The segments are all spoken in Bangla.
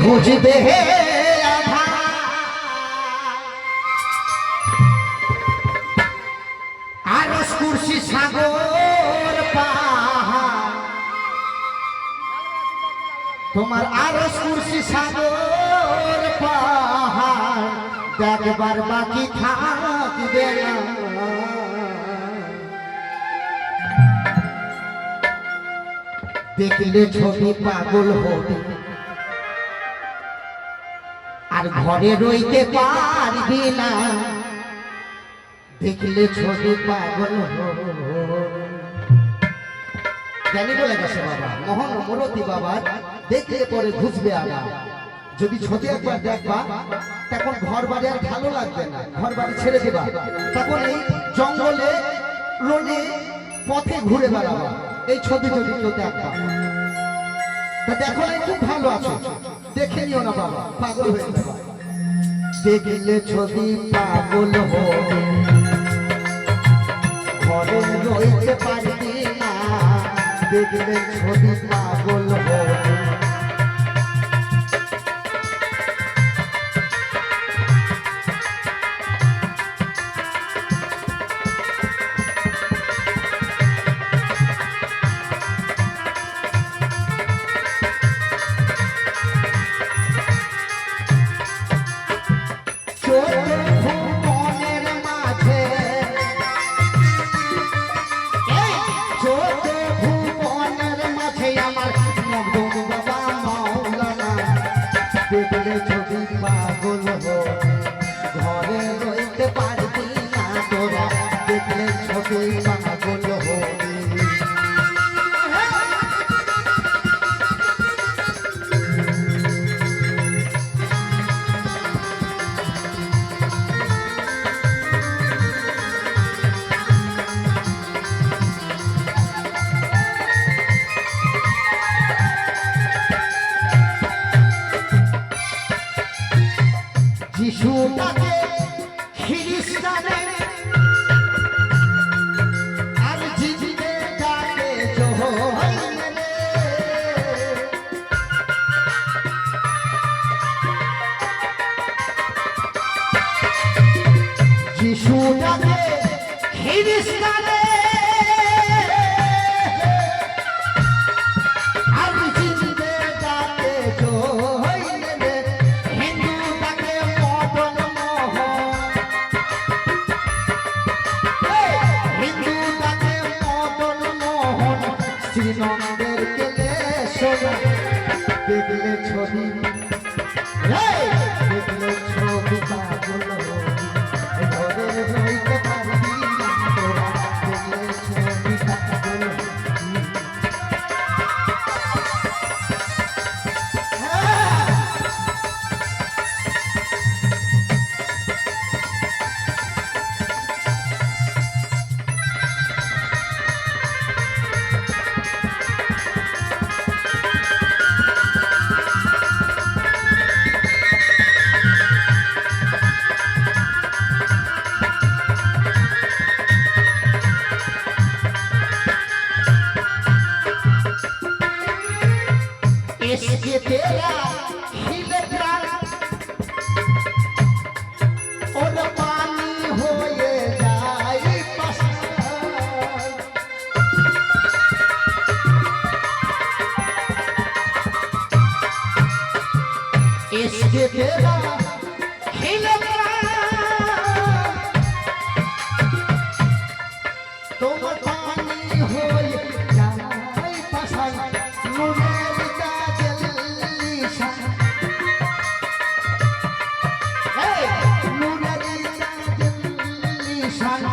খুঁজবে আর কুর্সি সাগর তোমার আরস কুর্সি সাগর পাহাড় দেখবার বাকি থাকবে না। দেখলে ছবি পাগল হবে আর ঘরে রইতে পারবি না। দেখলে ছবি পাগল জ্ঞানী বলে গেছে বাবা, মোহন মরতি বাবা, দেখলে পরে ঘুষবে আবার যদি ছবি একবার দেখবা, তখন ঘর বাড়ি আর ভালো লাগবে না। ঘর বাড়ি ছেড়ে দেবা। তখন এই জঙ্গলে রোডে পথে ঘুরে বেড়াবা। এই ছবি যদি কেউ দেখবা। তা দেখো না খুব ভালো আছো। দেখে নিও না বাবা, পাগল হয়ে যাবে দেখলে ছবি পাগল রইতে পারবি না। দেখলে ছবি ছবি পাগল যিশুটাকে খ্রিস্টানে আর জিজিকে ডাকে যিশুটাকে খ্রিস্টানে দেখলে ছবি इसके तेरा हिले प्राण और पानी होए जाए पसंद। इसके तेरा हिले प्राण तुम तो पानी होए নিশান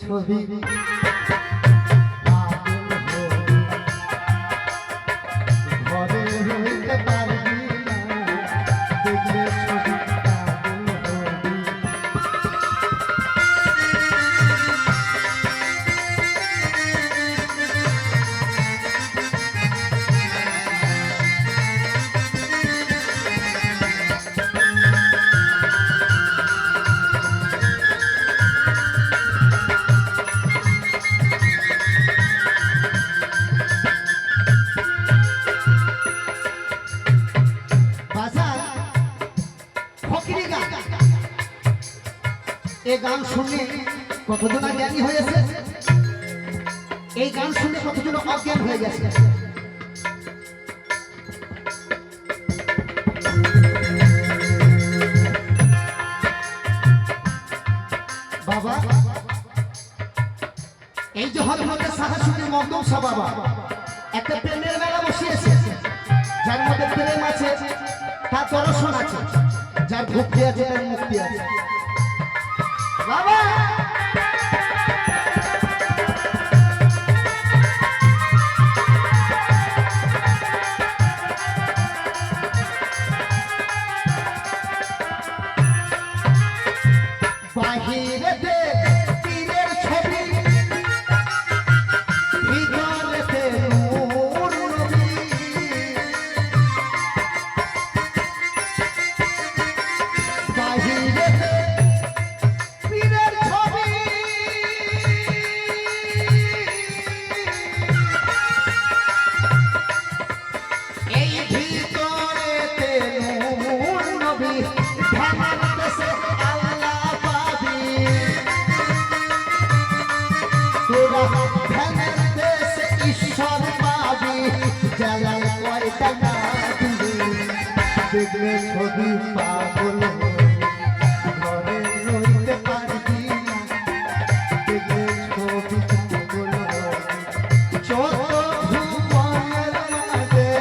ছবি এই গান শুনে কতজন জ্ঞানী হয়েছে এই গান শুনে কতজন অজ্ঞান হয়ে গেছে? বাবা। একটা প্রেমের মেলা বসিয়েছে। যার মধ্যে প্রেম আছে, তার দর্শন আছে, যার ভক্তি আছে, তার মুক্তি আছে। বাবা বাহিরেতে ছবি পাগল ঘরে রইতে পারবি না। দেখলে ছবি পাগল চোখ ভুবনের মাঝে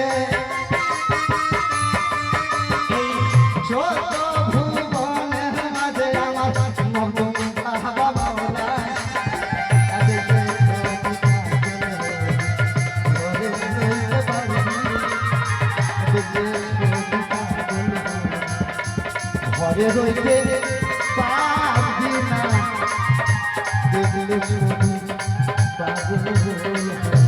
এই ঘরে রইতে পারবি দেখলে পাগল হয়ে